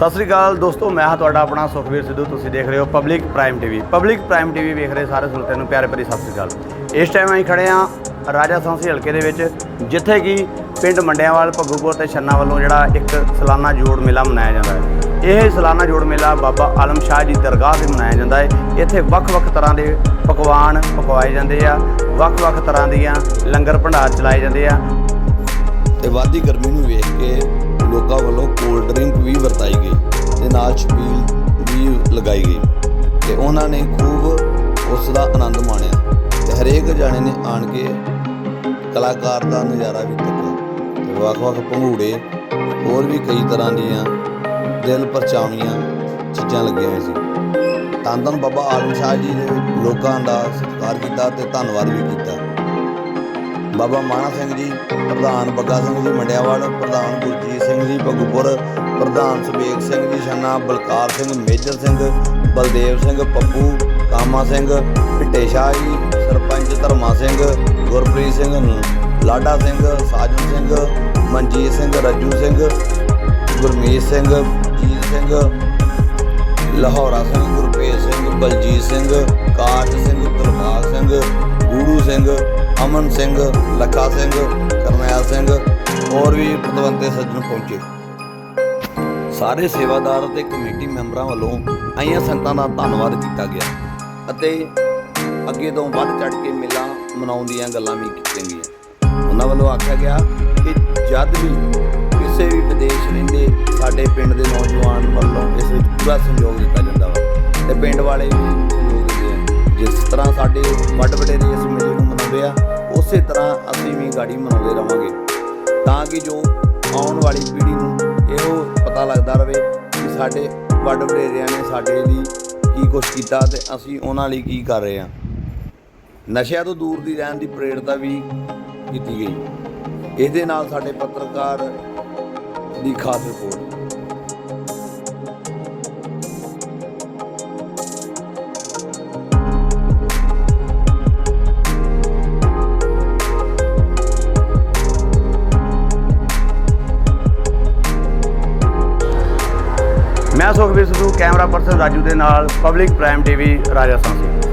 ਸਤਿ ਸ੍ਰੀ ਅਕਾਲ ਦੋਸਤੋ, ਮੈਂ ਹਾਂ ਤੁਹਾਡਾ ਆਪਣਾ ਸੁਖਵੀਰ ਸਿੱਧੂ। ਤੁਸੀਂ ਦੇਖ ਰਹੇ ਹੋ public prime TV public prime TV ਵੇਖ ਰਹੇ ਸਾਰੇ ਸਰੋਤਿਆਂ ਨੂੰ ਪਿਆਰੇ ਭਰੀ ਸਤਿ ਸ੍ਰੀ ਅਕਾਲ। ਇਸ ਟਾਈਮ ਅਸੀਂ ਖੜੇ ਹਾਂ ਰਾਜਾ ਸੰਸੀ ਹਲਕੇ ਦੇ ਵਿੱਚ, ਜਿੱਥੇ ਕਿ ਪਿੰਡ ਮੰਡਿਆਵਾਲ ਭੱਗੂਪੁਰ ਤੇ ਛੰਨਾ ਵੱਲੋਂ ਜਿਹੜਾ ਇੱਕ ਸਾਲਾਨਾ ਜੋੜ ਮੇਲਾ ਮਨਾਇਆ ਜਾਂਦਾ ਹੈ। ਇਹ ਸਾਲਾਨਾ ਜੋੜ ਮੇਲਾ ਬਾਬਾ ਆਲਮ ਸ਼ਾਹ ਜੀ ਦਰਗਾਹ ਤੇ ਮਨਾਇਆ ਜਾਂਦਾ ਹੈ। ਇੱਥੇ ਵੱਖ-ਵੱਖ ਤਰ੍ਹਾਂ ਦੇ ਪਕਵਾਨ ਪਕਵਾਏ ਜਾਂਦੇ ਆ, ਵੱਖ-ਵੱਖ ਤਰ੍ਹਾਂ ਦੀਆਂ ਲੰਗਰ ਭੰਡਾਰ ਚਲਾਏ ਜਾਂਦੇ ਆ। ਤੇ ਵਾਧੀ ਗਰਮੀ ਨੂੰ ਵੇਖ ਕੇ ਲੋਕਾਂ ਵੱਲੋਂ ਕੋਲਡ ਡਰਿੰਕ ਵੀ ਗਈ ਤੇ ਉਹਨਾਂ ਨੇ ਖੂਬ ਉਸ ਦਾ ਆਨੰਦ ਮਾਣਿਆ ਤੇ ਹਰੇਕ ਜਾਣੇ ਨੇ ਆਣ ਕੇ ਕਲਾਕਾਰ ਦਾ ਨਜ਼ਾਰਾ ਵੀ ਤੱਕਿਆ ਤੇ ਵੱਖ-ਵੱਖ ਭੰਗੂੜੇ, ਹੋਰ ਵੀ ਕਈ ਤਰ੍ਹਾਂ ਦੀਆਂ ਦਿਲ ਪਰਚਾਵੀਆਂ ਚੀਜ਼ਾਂ ਲੱਗੀਆਂ ਹੋਈਆਂ ਸੀ। ਧੰਨ ਧੰਨ ਬਾਬਾ ਆਲਮ ਸ਼ਾਹ ਜੀ ਨੇ ਲੋਕਾਂ ਦਾ ਸਤਿਕਾਰ ਕੀਤਾ ਤੇ ਧੰਨਵਾਦ ਵੀ ਕੀਤਾ। ਬਾਬਾ ਮਾਣਾ ਸਿੰਘ ਜੀ, ਪ੍ਰਧਾਨ ਬੱਗਾ ਸਿੰਘ ਜੀ ਮੰਡਿਆਵਾਲ, ਪ੍ਰਧਾਨ ਗੁਰਜੀਤ ਸਿੰਘ ਜੀ ਭਗੂਪੁਰ, ਪ੍ਰਧਾਨ ਸੁਬੇਗ ਸਿੰਘ ਜੀ ਛੰਨਾ, ਬਲਕਾਰ ਸਿੰਘ, ਮੇਜਰ ਸਿੰਘ, ਬਲਦੇਵ ਸਿੰਘ, ਪੱਪੂ, ਕਾਮਾ ਸਿੰਘ ਭਿੱਟੇ ਸ਼ਾਹ ਜੀ ਸਰਪੰਚ ਧਰਮਾ ਸਿੰਘ, ਗੁਰਪ੍ਰੀਤ ਸਿੰਘ, ਲਾਡਾ ਸਿੰਘ, ਸਾਜਨ ਸਿੰਘ, ਮਨਜੀਤ ਸਿੰਘ, ਰੱਜੂ ਸਿੰਘ, ਗੁਰਮੀਤ ਸਿੰਘ, ਜੀਤ ਸਿੰਘ, ਲਾਹੌਰਾ ਸਿੰਘ, ਗੁਰਪ੍ਰੀਤ ਸਿੰਘ, ਬਲਜੀਤ ਸਿੰਘ ਕਾਜ ਸਿੰਘ ਦਰਬਾਗ ਸਿੰਘ, ਗੂੜੂ ਸਿੰਘ ਅਮਨ ਸਿੰਘ, ਲੱਖਾ ਸਿੰਘ, ਕਰਨੈਲ ਸਿੰਘ, ਹੋਰ ਵੀ ਪਤਵੰਤੇ ਸੱਜਣ ਪਹੁੰਚੇ। ਸਾਰੇ ਸੇਵਾਦਾਰ ਅਤੇ ਕਮੇਟੀ ਮੈਂਬਰਾਂ ਵੱਲੋਂ ਆਈਆਂ ਸੰਗਤਾਂ ਦਾ ਧੰਨਵਾਦ ਕੀਤਾ ਗਿਆ ਅਤੇ ਅੱਗੇ ਤੋਂ ਵੱਧ ਚੜ ਕੇ ਮੇਲਾ ਮਨਾਉਣ ਦੀਆਂ ਗੱਲਾਂ ਵੀ ਕੀਤੀਆਂ ਗਈਆਂ। ਉਹਨਾਂ ਵੱਲੋਂ ਆਖਿਆ ਗਿਆ ਕਿ ਜਦ ਵੀ ਕਿਸੇ ਵੀ ਵਿਦੇਸ਼ ਰਹਿੰਦੇ ਸਾਡੇ ਪਿੰਡ ਦੇ ਨੌਜਵਾਨ ਵੱਲੋਂ ਇਸ ਵਿੱਚ ਪੂਰਾ ਸਹਿਯੋਗ ਦਿੱਤਾ ਜਾਂਦਾ ਵਾ। ਤੇ ਪਿੰਡ ਵਾਲੇ ਵੀ ਸਹਿਯੋਗ ਦਿੰਦੇ ਆ। ਜਿਸ ਤਰ੍ਹਾਂ ਸਾਡੇ ਵੱਡ ਵਡੇਰੇ ਇਸ ਮੇਲੇ ਮਨਾਉਂਦੇ ਆ, ਉਸੇ ਤਰ੍ਹਾਂ ਅਸੀਂ ਵੀ ਗਾੜੀ ਮਨਾਉਂਦੇ ਰਵਾਂਗੇ। ਤਾਂ ਕਿ ਜੋ ਆਉਣ ਵਾਲੀ ਪੀੜ੍ਹੀ ਨੂੰ ਇਹੋ ਪਤਾ ਲੱਗਦਾ ਰਹੇ ਕਿ ਸਾਡੇ ਵੱਡ ਵਡੇਰਿਆਂ ਨੇ ਸਾਡੇ ਲਈ ਕੀ ਕੁਛ ਕੀਤਾ ਤੇ ਅਸੀਂ ਉਹਨਾਂ ਲਈ ਕੀ ਕਰ ਰਹੇ ਹਾਂ। ਨਸ਼ਿਆਂ ਤੋਂ ਦੂਰ ਦੀ ਰਹਿਣ ਦੀ ਪ੍ਰੇਰਤਾ ਵੀ ਕੀਤੀ ਗਈ। ਇਹਦੇ ਨਾਲ ਸਾਡੇ ਪੱਤਰਕਾਰ ਦੀ ਖਾਸ ਰਿਪੋਰਟ। ਮੈਂ ਸੁਖਵੀਰ ਸਿੱਧੂ ਕੈਮਰਾ ਪਰਸਨ ਰਾਜੂ ਦੇ ਨਾਲ public prime TV Rajasthan Sansi